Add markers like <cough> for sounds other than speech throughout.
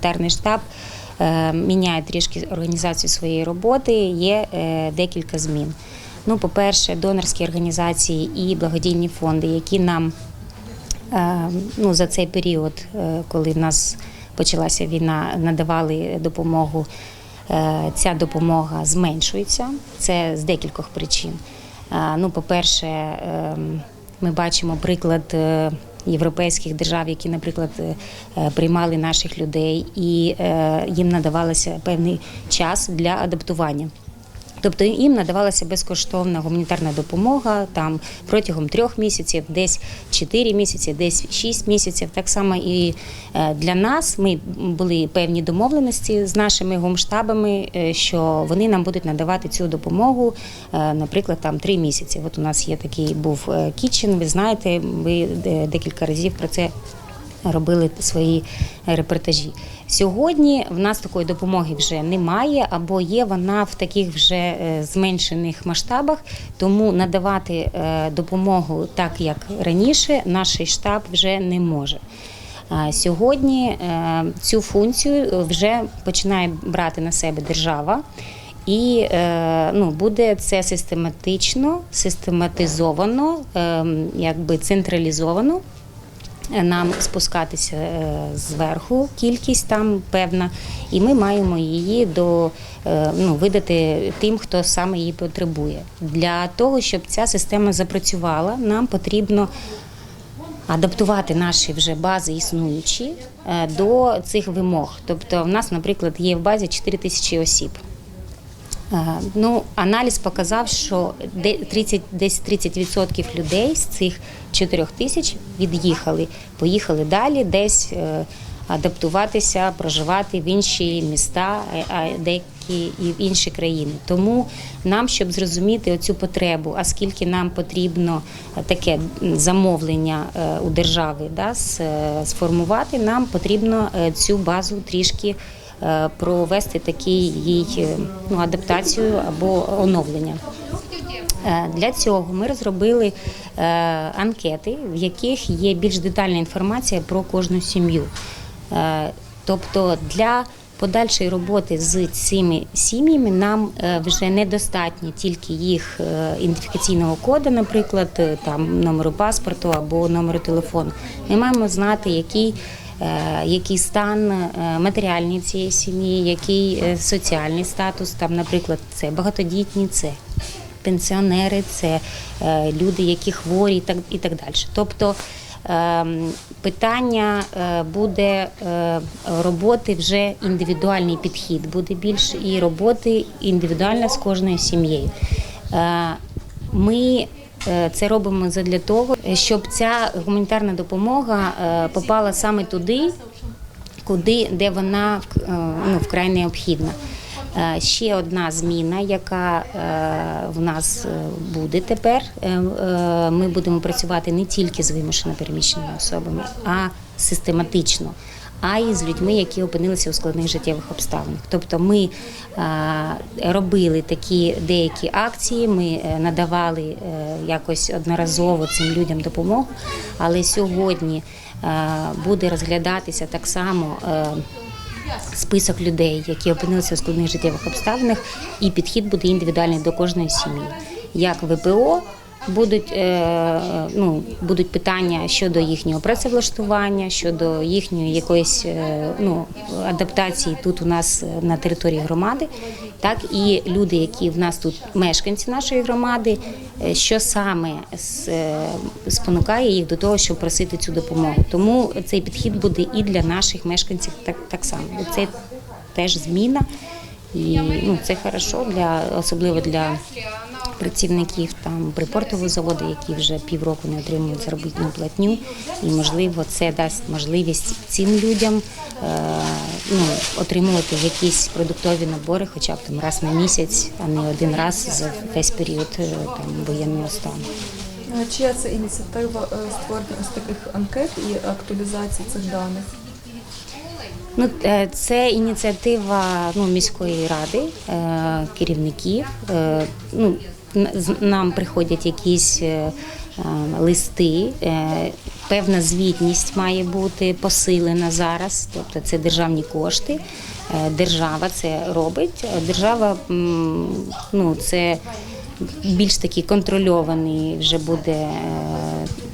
гуманітарний штаб е, міняє трішки організацію своєї роботи. Є е, декілька змін. Ну, по-перше, донорські організації і благодійні фонди, які нам е, ну, за цей період, коли в нас почалася війна, надавали допомогу. Ця допомога зменшується. Це з декількох причин. Ну, по-перше, ем, ми бачимо приклад європейських держав, які, наприклад, е, е, приймали наших людей, і е, їм надавалося певний час для адаптування. Тобто їм надавалася безкоштовна гуманітарна допомога там протягом трьох місяців, десь чотири місяці, десь шість місяців. Так само і е, для нас ми були певні домовленості з нашими гумштабами, е, що вони нам будуть надавати цю допомогу, е, наприклад, там три місяці. От у нас є такий був кітчен. Ви знаєте, е, декілька разів про це робили свої репортажі. Сьогодні в нас такої допомоги вже немає, або є вона в таких вже е, зменшених масштабах. Тому надавати е, допомогу так, як раніше, наш штаб вже не може. Сьогодні е, цю функцію вже починає брати на себе держава. І ну, буде це систематично, систематизовано, е, якби централізовано нам спускатися е, зверху, кількість там певна, і ми маємо її до е, ну, видати тим, хто саме її потребує. Для того, щоб ця система запрацювала, нам потрібно адаптувати наші вже бази існуючі е, до цих вимог. Тобто, в нас, наприклад, є в базі 4 тисячі осіб. Ну, аналіз показав, що де- 30, десь 30% людей з цих 4 тисяч від'їхали, поїхали далі, десь е, адаптуватися, проживати в інші міста, е, деякі і в інші країни. Тому нам, щоб зрозуміти оцю потребу, а скільки нам потрібно е, таке замовлення у держави да, сформувати, нам потрібно цю базу трішки провести такий їй е, ну, адаптацію або оновлення. Е, Для цього ми розробили е, анкети, в яких є більш детальна інформація про кожну сім'ю. Е, Тобто для подальшої роботи з цими сім'ями нам е, вже недостатньо тільки їх е, ідентифікаційного коду, наприклад, е, там номеру паспорту або номеру телефону. Ми маємо знати, який е, який стан е, матеріальний цієї сім'ї, який е, соціальний статус, там, наприклад, це багатодітні, це пенсіонери, це е, люди, які хворі, і так і так далі. Тобто ем, питання е, буде е, роботи вже індивідуальний підхід, буде більше і роботи індивідуально з кожною сім'єю. Е, Ми е, це робимо для того, щоб ця гуманітарна допомога е, попала саме туди, куди де вона е, ну, вкрай необхідна. Е, Ще одна зміна, яка е, в нас е, буде тепер. Е, е, Ми будемо працювати не тільки з вимушено переміщеними особами, а систематично. А і з людьми, які опинилися у складних життєвих обставинах. Тобто ми е, робили такі деякі акції, ми е, надавали е, якось одноразово цим людям допомогу, але сьогодні буде розглядатися так само. список людей, які опинилися у складних життєвих обставинах, і підхід буде індивідуальний до кожної сім'ї. Як ВПО будуть, е, ну, будуть питання щодо їхнього працевлаштування, щодо їхньої якоїсь е, ну, адаптації тут у нас е, на території громади, так і люди, які в нас тут мешканці нашої громади, що саме спонукає їх до того, щоб просити цю допомогу. Тому цей підхід буде і для наших мешканців так, так само. Це теж зміна, і ну, це хорошо для особливо для працівників там припортового заводу, які вже півроку не отримують заробітну платню. І можливо це дасть можливість цим людям е, ну, отримувати якісь продуктові набори, хоча б там раз на місяць, а не один раз за весь період е, там воєнного стану. Е, Чия це ініціатива е, створення ось таких анкет і актуалізації цих даних? Ну, е, це ініціатива ну, міської ради, е, керівників. Е, Ну, нам приходять якісь листи. Певна звітність має бути посилена зараз, тобто це державні кошти. Держава це робить. Держава ну, це більш такий контрольований вже буде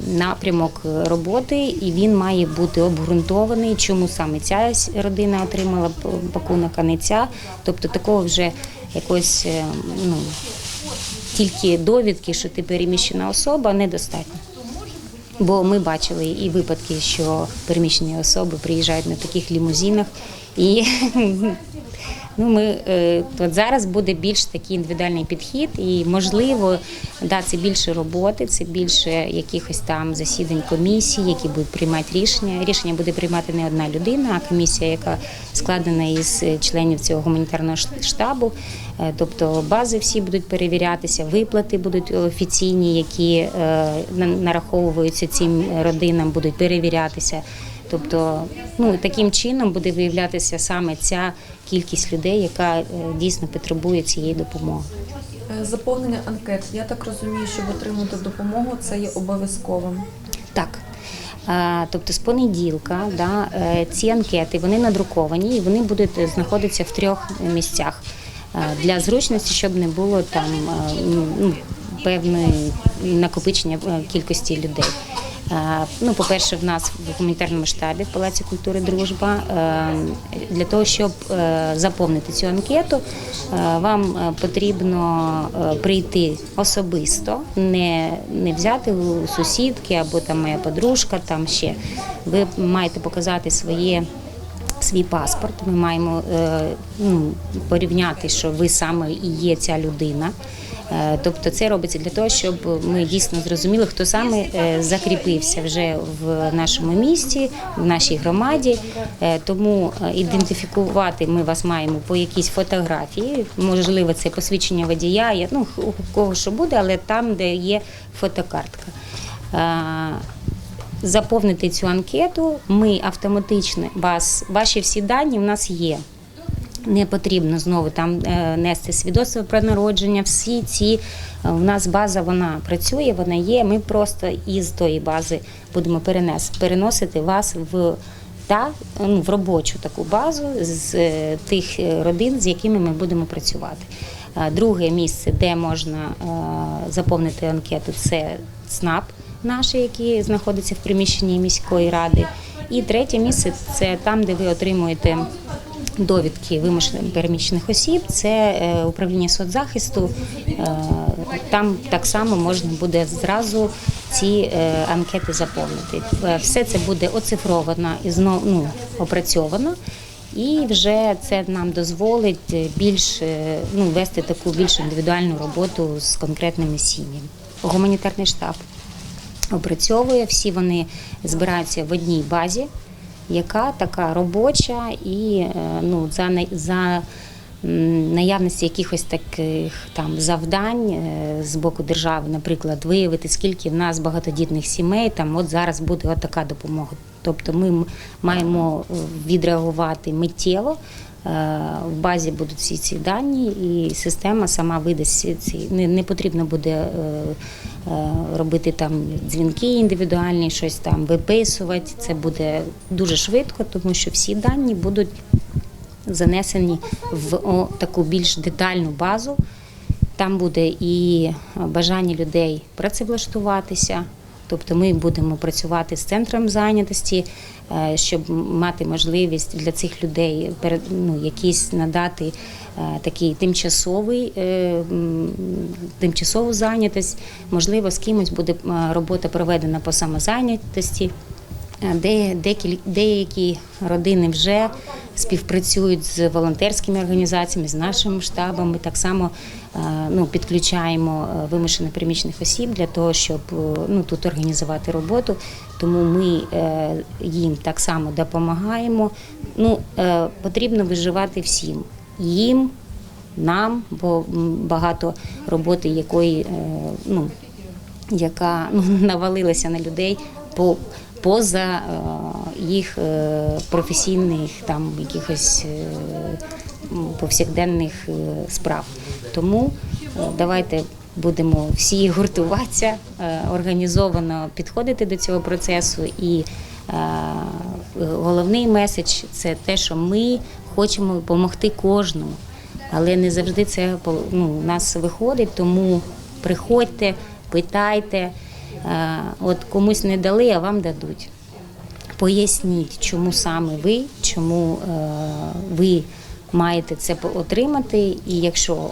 напрямок роботи, і він має бути обґрунтований, чому саме ця родина отримала пакунок, а не ця. Тобто такого вже якось е, ну, тільки довідки, що ти переміщена особа, недостатньо. Бо ми бачили і випадки, що переміщені особи приїжджають на таких лімузинах. І <laughs> ну, ми, е, от зараз буде більш такий індивідуальний підхід, і можливо, да, це більше роботи, це більше якихось там засідань комісії, які будуть приймати рішення. Рішення буде приймати не одна людина, а комісія, яка складена із е, членів цього гуманітарного штабу. Е, Тобто бази всі будуть перевірятися, виплати будуть офіційні, які на- нараховуються цим родинам, будуть перевірятися. Тобто, ну таким чином буде виявлятися саме ця кількість людей, яка е, дійсно потребує цієї допомоги. Е, Заповнення анкет. Я так розумію, щоб отримати допомогу, це є обов'язковим. Так. Тобто з понеділка да, е, ці анкети вони надруковані і вони будуть знаходитися в трьох місцях для зручності, щоб не було там ну, певної накопичення кількості людей. Е, Ну, по-перше, в нас в гуманітарному штабі в Палаці культури Дружба е, для того, щоб е, заповнити цю анкету, вам потрібно прийти особисто, не, не взяти у сусідки або там моя подружка, там ще. Ви маєте показати своє. Свій паспорт ми маємо ну, порівняти, що ви саме і є ця людина. Е, Тобто це робиться для того, щоб ми дійсно зрозуміли, хто саме е, закріпився вже в нашому місті, в нашій громаді. Е, Тому ідентифікувати ми вас маємо по якійсь фотографії. Можливо, це посвідчення водія, ну у кого що буде, але там, де є фотокартка. Заповнити цю анкету, ми автоматично вас, ваші всі дані в нас є. Не потрібно знову там е, нести свідоцтво про народження. Всі ці е, в нас база вона працює, вона є. Ми просто із тої бази будемо перенес, переносити вас в та ну, в робочу таку базу з е, тих родин, з якими ми будемо працювати. Друге місце, де можна заповнити анкету, це ЦНАП наш, який знаходиться в приміщенні міської ради. І третє місце це там, де ви отримуєте довідки вимушених переміщених осіб. Це е, управління соцзахисту. Е, Там так само можна буде зразу ці е, анкети заповнити. Все це буде оцифровано і знов ну, опрацьовано. І вже це нам дозволить більш ну, вести таку більш індивідуальну роботу з конкретними сім'ями. Гуманітарний штаб опрацьовує, всі вони збираються в одній базі, яка така робоча і е, ну, за, за наявності якихось таких там завдань е, з боку держави, наприклад, виявити, скільки в нас багатодітних сімей, там от зараз буде от така допомога. Тобто ми маємо е, відреагувати миттєво. Е, В базі будуть всі ці дані, і система сама видасть ці. Не, не потрібно буде робити там дзвінки індивідуальні, щось там виписувати. Це буде дуже швидко, тому що всі дані будуть занесені в таку більш детальну базу. Там буде і бажання людей працевлаштуватися. Тобто ми будемо працювати з центром зайнятості, е, щоб мати можливість для цих людей ну, якісь надати е, такий тимчасовий, е, тимчасову зайнятість. Можливо, з кимось буде е, робота проведена по самозайнятості. Деякі родини вже співпрацюють з волонтерськими організаціями, з нашим штабом. Ми так само е, ну, підключаємо е, вимушено переміщених осіб для того, щоб е, ну, тут організувати роботу. Тому ми їм так само допомагаємо. Ну, потрібно виживати всім їм, нам, бо багато роботи, якої ну, яка ну, <laughs> навалилася на людей по, поза е, їх е, професійних там якихось е, повсякденних справ. Тому давайте будемо всі гуртуватися, організовано підходити до цього процесу. І головний меседж це те, що ми хочемо допомогти кожному, але не завжди це ну, у нас виходить, тому приходьте, питайте. Е, От комусь не дали, а вам дадуть. Поясніть, чому саме ви, чому е, ви маєте це отримати, і якщо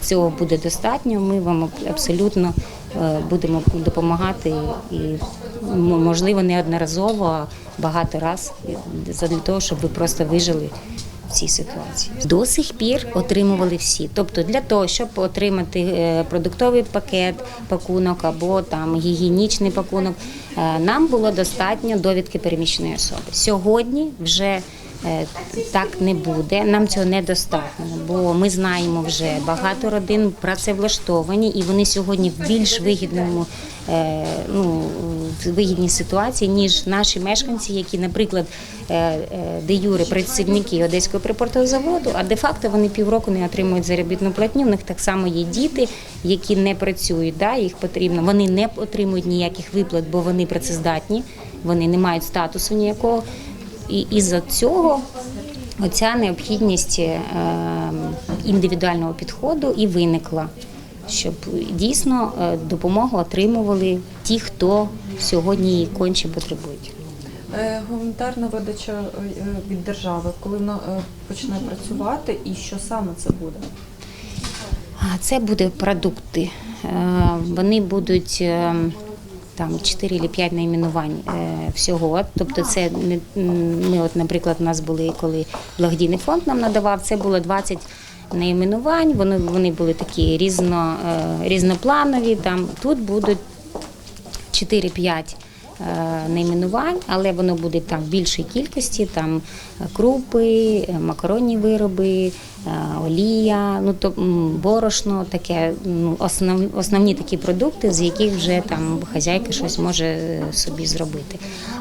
цього буде достатньо, ми вам абсолютно е, будемо допомагати і можливо неодноразово, а багато разів для того, щоб ви просто вижили в цій ситуації. До сих пір отримували всі. Тобто для того, щоб отримати е, продуктовий пакет, пакунок або там гігієнічний пакунок, е, нам було достатньо довідки переміщеної особи. Сьогодні вже так не буде. Нам цього недостатньо, бо ми знаємо вже багато родин працевлаштовані, і вони сьогодні в більш вигідному е, ну, в вигідній ситуації, ніж наші мешканці, які, наприклад, е, е, де юри працівники Одеського припортового заводу, а де-факто вони півроку не отримують заробітну платню. У них так само є діти, які не працюють. Да, їх потрібно. Вони не отримують ніяких виплат, бо вони працездатні, вони не мають статусу ніякого. І із-за цього оця необхідність е, індивідуального підходу і виникла, щоб дійсно е, допомогу отримували ті, хто сьогодні її конче потребують. Е, Гуманітарна видача від держави, коли вона почне працювати, і що саме це буде? Це буде продукти. Вони будуть е, там 4 чи 5 найменувань е, всього. Тобто, це ми, от, наприклад, у нас були, коли благодійний фонд нам надавав, це було 20 найменувань. Вони, вони були такі різно, е, різнопланові. Там тут будуть 4-5 е, найменувань, але воно буде там в більшій кількості, там крупи, макаронні вироби, олія, ну то борошно, таке ну, основ, основні такі продукти, з яких вже там хазяйка щось може е, собі зробити.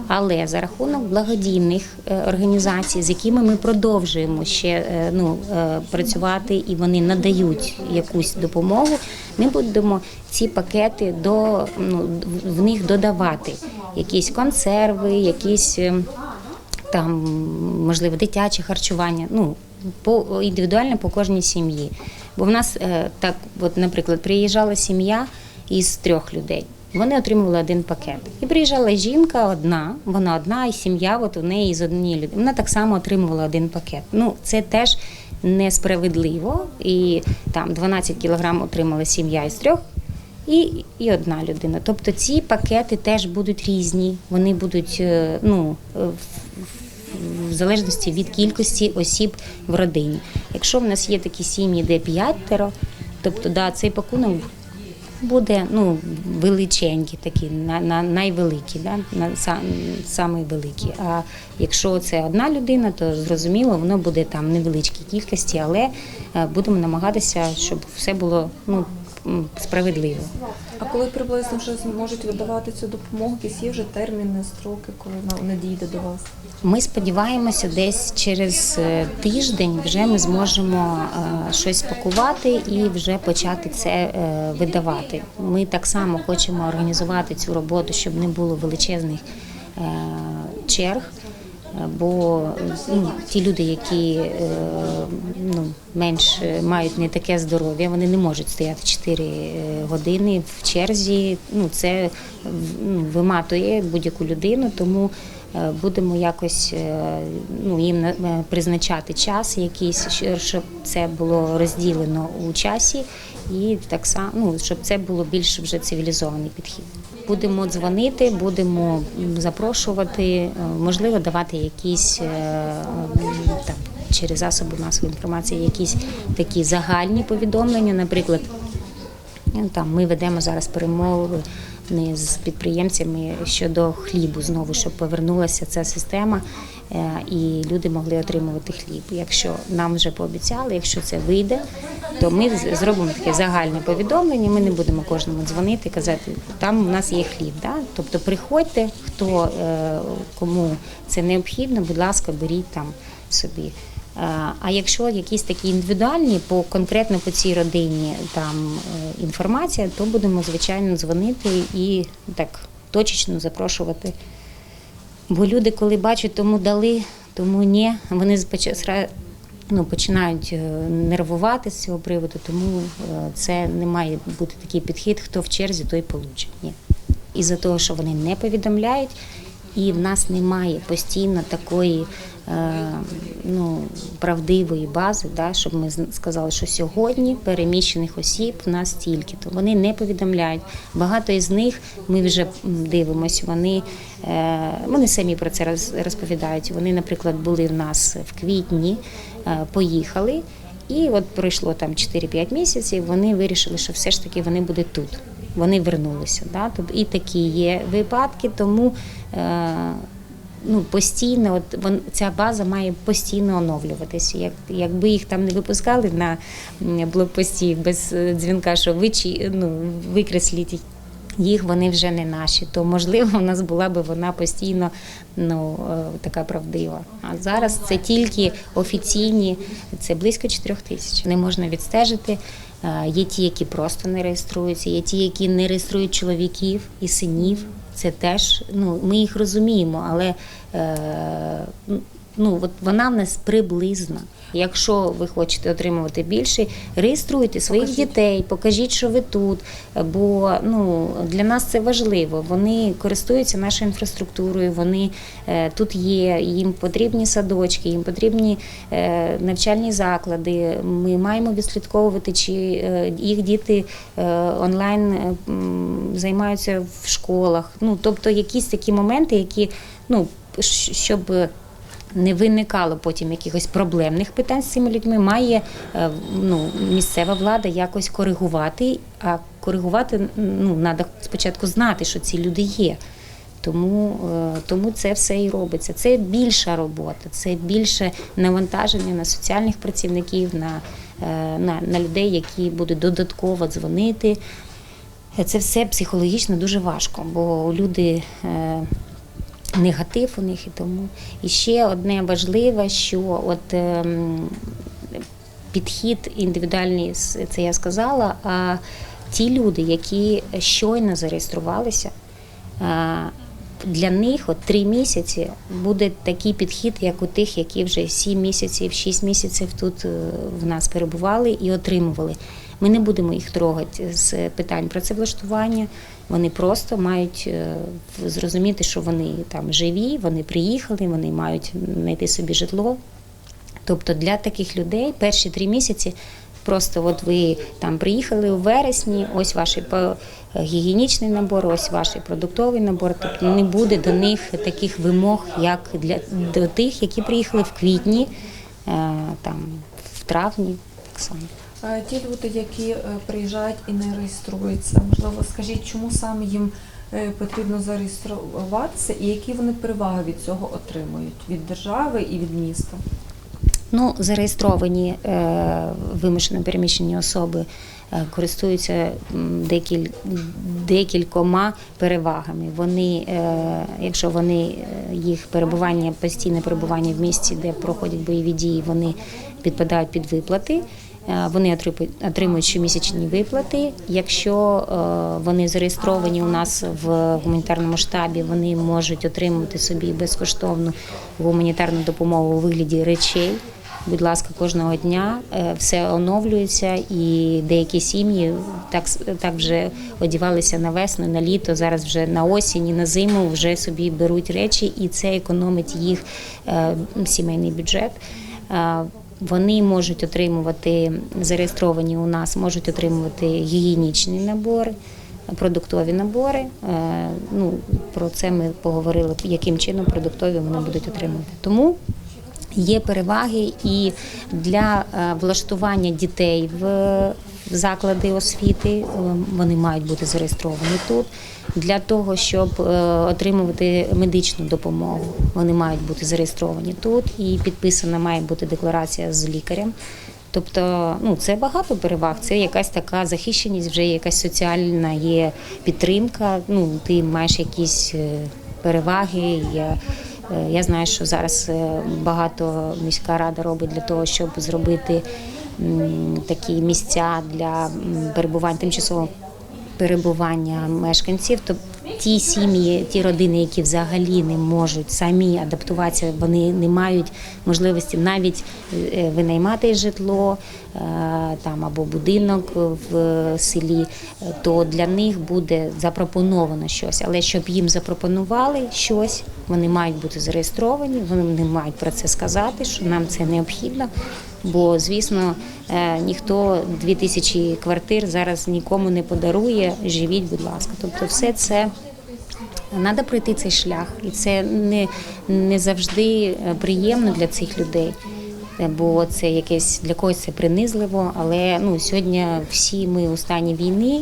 Але за рахунок благодійних е, організацій, з якими ми продовжуємо ще е, ну, е, працювати, і вони надають якусь допомогу, ми будемо ці пакети до ну, в них додавати якісь консерви, якісь е, там можливо дитяче харчування. Ну по індивідуально по кожній сім'ї. Бо в нас е, так, от, наприклад, приїжджала сім'я із трьох людей. Вони отримували один пакет. І приїжджала жінка одна, вона одна, і сім'я, от у неї з однієї людини. Вона так само отримувала один пакет. Ну, це теж несправедливо. І там 12 кілограм отримала сім'я із трьох, і, і одна людина. Тобто ці пакети теж будуть різні. Вони будуть е, ну, е, в- залежності від кількості осіб в родині. Якщо в нас є такі сім'ї, де п'ятеро, тобто да, цей пакунок буде ну, величенький, такі, на, на, найвеликі, да, на, са- самий великий. А якщо це одна людина, то зрозуміло, воно буде там невеличкій кількості, але е, будемо намагатися, щоб все було ну, справедливо. А коли приблизно вже зможуть видавати цю допомогу, якісь є вже терміни, строки, коли вона надійде до вас? Ми сподіваємося, десь через е, тиждень вже ми зможемо е, щось пакувати і вже почати це е, видавати. Ми так само хочемо організувати цю роботу, щоб не було величезних черг. Е, Бо ну, ті люди, які е, ну, менш е, мають не таке здоров'я, вони не можуть стояти 4 години в черзі. Ну, це ну, виматує будь-яку людину, тому е, будемо якось е, ну, їм на- е, призначати час якийсь, щоб це було розділено у часі, і так само, ну, щоб це було більш вже цивілізований підхід. Будемо дзвонити, будемо запрошувати, е, можливо, давати якісь е, там через засоби масової інформації, якісь такі загальні повідомлення, наприклад. Ну, Там ми ведемо зараз перемови не з підприємцями щодо хлібу знову, щоб повернулася ця система е, і люди могли отримувати хліб. Якщо нам вже пообіцяли, якщо це вийде, то ми зробимо таке загальне повідомлення. Ми не будемо кожному дзвонити, казати, там у нас є хліб. Да? Тобто приходьте, хто е, кому це необхідно, будь ласка, беріть там собі А якщо якісь такі індивідуальні, по конкретно по цій родині там е, інформація, то будемо звичайно дзвонити і так точечно запрошувати. Бо люди, коли бачать, тому дали, тому ні, вони ну, починають е, нервувати з цього приводу, тому е, це не має бути такий підхід, хто в черзі, той получить. Ні. Із-за того, що вони не повідомляють, і в нас немає постійно такої е, ну, правдивої бази, да, щоб ми сказали, що сьогодні переміщених осіб в нас стільки. То вони не повідомляють. Багато із них ми вже дивимося. Вони, е, вони самі про це розповідають. Вони, наприклад, були в нас в квітні, е, поїхали. І от пройшло там 4-5 місяців. Вони вирішили, що все ж таки вони будуть тут. Вони вернулися. Да? Тобто і такі є випадки, тому е, ну, постійно, от вон, ця база має постійно оновлюватися. Як, якби їх там не випускали на блокпості без е, дзвінка, що ви ну, викресліть їх, вони вже не наші. То можливо, у нас була би вона постійно ну, е, така правдива. А зараз це тільки офіційні, це близько 4 тисяч. Не можна відстежити. Е, Є ті, які просто не реєструються, є ті, які не реєструють чоловіків і синів. Це теж ну ми їх розуміємо, але е, ну от вона в нас приблизна. Якщо ви хочете отримувати більше, реєструйте своїх Покажіть. дітей, покажіть, що ви тут. Бо ну для нас це важливо. Вони користуються нашою інфраструктурою. Вони е, тут є. Їм потрібні садочки, їм потрібні е, навчальні заклади. Ми маємо відслідковувати, чи е, їх діти е, онлайн е, займаються в школах. Ну тобто, якісь такі моменти, які ну щоб не виникало потім якихось проблемних питань з цими людьми, має е, ну, місцева влада якось коригувати. А коригувати ну, треба спочатку знати, що ці люди є. Тому, е, тому це все і робиться. Це більша робота, це більше навантаження на соціальних працівників, на, е, на, на людей, які будуть додатково дзвонити. Це все психологічно дуже важко, бо люди. Негатив у них і тому. І ще одне важливе, що от ем, підхід індивідуальний, це я сказала. А ті люди, які щойно зареєструвалися, для них от три місяці буде такий підхід, як у тих, які вже сім місяців, шість місяців тут е, в нас перебували і отримували. Ми не будемо їх трогати з питань працевлаштування. Вони просто мають е, зрозуміти, що вони там живі, вони приїхали, вони мають знайти собі житло. Тобто для таких людей перші три місяці просто от ви там приїхали у вересні, ось ваш гігієнічний набор, ось ваш продуктовий набор. Тобто не буде до них таких вимог, як для до тих, які приїхали в квітні, е, там в травні. Так само. Ті люди, які е, приїжджають і не реєструються, можливо, скажіть, чому саме їм е, потрібно зареєструватися і які вони переваги від цього отримують від держави і від міста? Ну, зареєстровані е, вимушено переміщені особи е, користуються декіль, декількома перевагами. Вони, е, якщо вони е, їх перебування, постійне перебування в місті, де проходять бойові дії, вони підпадають під виплати. Е, Вони отримують- щомісячні виплати. Якщо е, вони зареєстровані у нас в гуманітарному штабі, вони можуть отримувати собі безкоштовну гуманітарну допомогу у вигляді речей. Будь ласка, кожного дня е, все оновлюється, і деякі сім'ї так, так вже одівалися на весну, на літо, зараз вже на осінь на зиму вже собі беруть речі, і це економить їх сімейний бюджет. Вони можуть отримувати зареєстровані у нас, можуть отримувати гігієнічні набори, продуктові набори. Е, Ну про це ми поговорили, яким чином продуктові вони будуть отримувати. Тому Є переваги і для е, влаштування дітей в заклади освіти. е, Вони мають бути зареєстровані тут. Для того, щоб е, отримувати медичну допомогу, вони мають бути зареєстровані тут. І підписана має бути декларація з лікарем. Тобто, ну це багато переваг. Це якась така захищеність, вже якась соціальна є підтримка. Ну ти маєш якісь е, переваги. Я Я знаю, що зараз багато міська рада робить для того, щоб зробити такі місця для м, перебування тимчасового перебування мешканців. То ті сім'ї, ті родини, які взагалі не можуть самі адаптуватися, вони не мають можливості навіть е, винаймати житло е, там або будинок в селі, то для них буде запропоновано щось. Але щоб їм запропонували щось, вони мають бути зареєстровані, вони не мають про це сказати, що нам це необхідно. Бо, звісно, е, ніхто 2000 квартир зараз нікому не подарує. Живіть, будь ласка. Тобто, все це треба пройти цей шлях, і це не, не завжди е, приємно для цих людей. Е, Бо це якесь для когось це принизливо, але ну сьогодні всі ми у стані війни,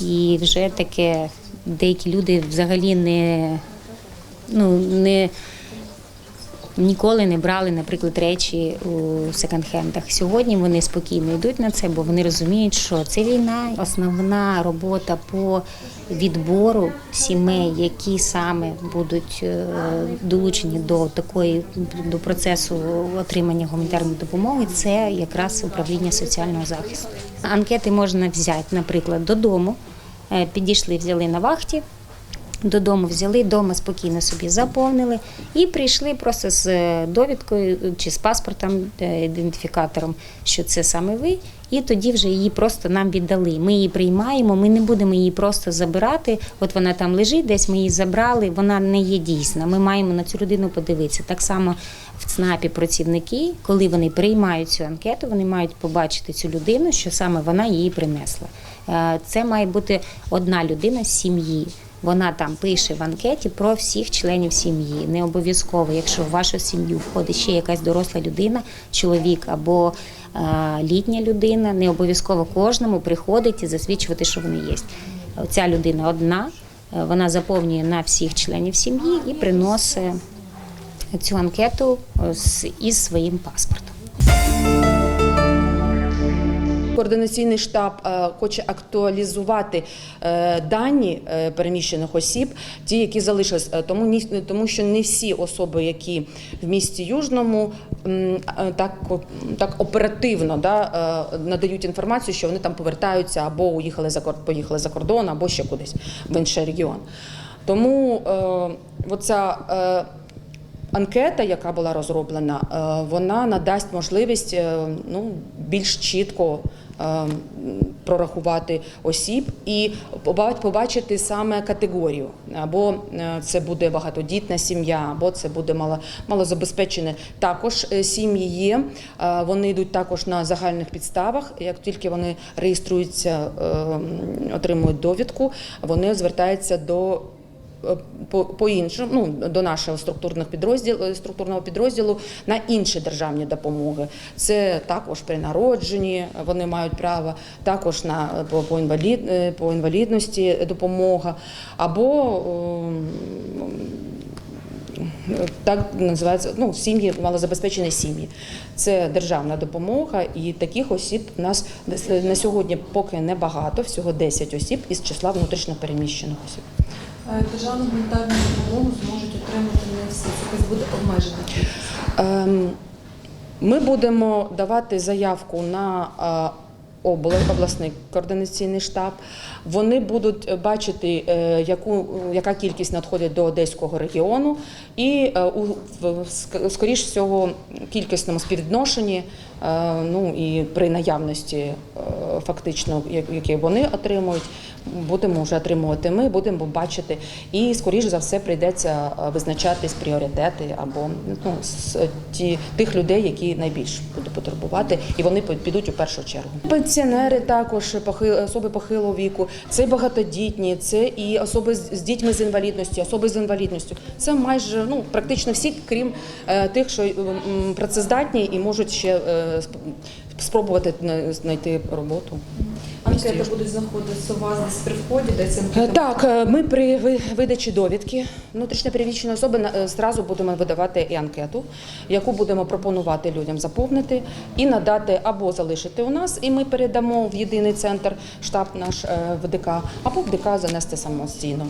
і вже таке деякі люди взагалі не ну не ніколи не брали, наприклад, речі у секонд-хендах. Сьогодні вони спокійно йдуть на це, бо вони розуміють, що це війна. Основна робота по відбору сімей, які саме будуть е, долучені до такої до процесу отримання гуманітарної допомоги, це якраз управління соціального захисту. Анкети можна взяти, наприклад, додому. Е, Підійшли, взяли на вахті, Додому взяли, вдома спокійно собі заповнили і прийшли просто з е, довідкою чи з паспортом, е, ідентифікатором, що це саме ви. І тоді вже її просто нам віддали. Ми її приймаємо, ми не будемо її просто забирати. От вона там лежить, десь ми її забрали. Вона не є дійсна. Ми маємо на цю людину подивитися. Так само в ЦНАПі працівники, коли вони приймають цю анкету, вони мають побачити цю людину, що саме вона її принесла. Е, Це має бути одна людина з сім'ї. Вона там пише в анкеті про всіх членів сім'ї. Не обов'язково, якщо в вашу сім'ю входить ще якась доросла людина, чоловік або е, літня людина, не обов'язково кожному приходить і засвідчувати, що вони є. Ця людина одна, е, вона заповнює на всіх членів сім'ї і приносить цю анкету із своїм паспортом. Координаційний штаб е, хоче актуалізувати е, дані е, переміщених осіб, ті, які залишились, тому тому що не всі особи, які в місті Южному так, так оперативно да, надають інформацію, що вони там повертаються або уїхали за поїхали за кордон, або ще кудись в інший регіон. Тому е, оця е, Анкета, яка була розроблена, е, вона надасть можливість е, ну, більш чітко е, прорахувати осіб і поба- побачити саме категорію. Або це буде багатодітна сім'я, або це буде мало, малозабезпечене. Також сім'ї є. Вони йдуть також на загальних підставах. Як тільки вони реєструються, отримують довідку, вони звертаються до по, по іншому, ну до нашого структурних підрозділ, структурного підрозділу на інші державні допомоги. Це також при народженні вони мають право, також на по, по, інвалід, е, по інвалідності допомога, або е, так називається ну, сім'ї, малозабезпечені сім'ї. Це державна допомога, і таких осіб у нас на сьогодні поки небагато, всього 10 осіб із числа внутрішньопереміщених осіб. Е, Державну гуманітарну допомогу зможуть отримати не всі. Це буде обмежена. Ем, Ми будемо давати заявку на е, обласний координаційний штаб. Вони будуть бачити, е, яку, яка кількість надходить до Одеського регіону, і у скоріш всього кількісному співвідношенні, ну і при наявності фактично, які вони отримують, будемо вже отримувати ми, будемо бачити. І скоріш за все прийдеться е, визначатись пріоритети або ну, з ті, тих людей, які найбільш будуть потребувати, і вони підуть у першу чергу. Пенсіонери також особи похилого віку, це багатодітні, це і особи з дітьми з інвалідністю, особи з інвалідністю. Це майже ну практично всі, крім е, тих, що працездатні і можуть ще е, сп- спробувати знайти роботу. Анкети будуть знаходитися у вас десь при вході, де цим Е, Так, е, ми при видачі довідки внутрішньопереміщеної особи е, зразу будемо видавати і анкету, яку будемо пропонувати людям заповнити і надати або залишити у нас, і ми передамо в єдиний центр штаб наш ВДК, або ВДК занести самостійно.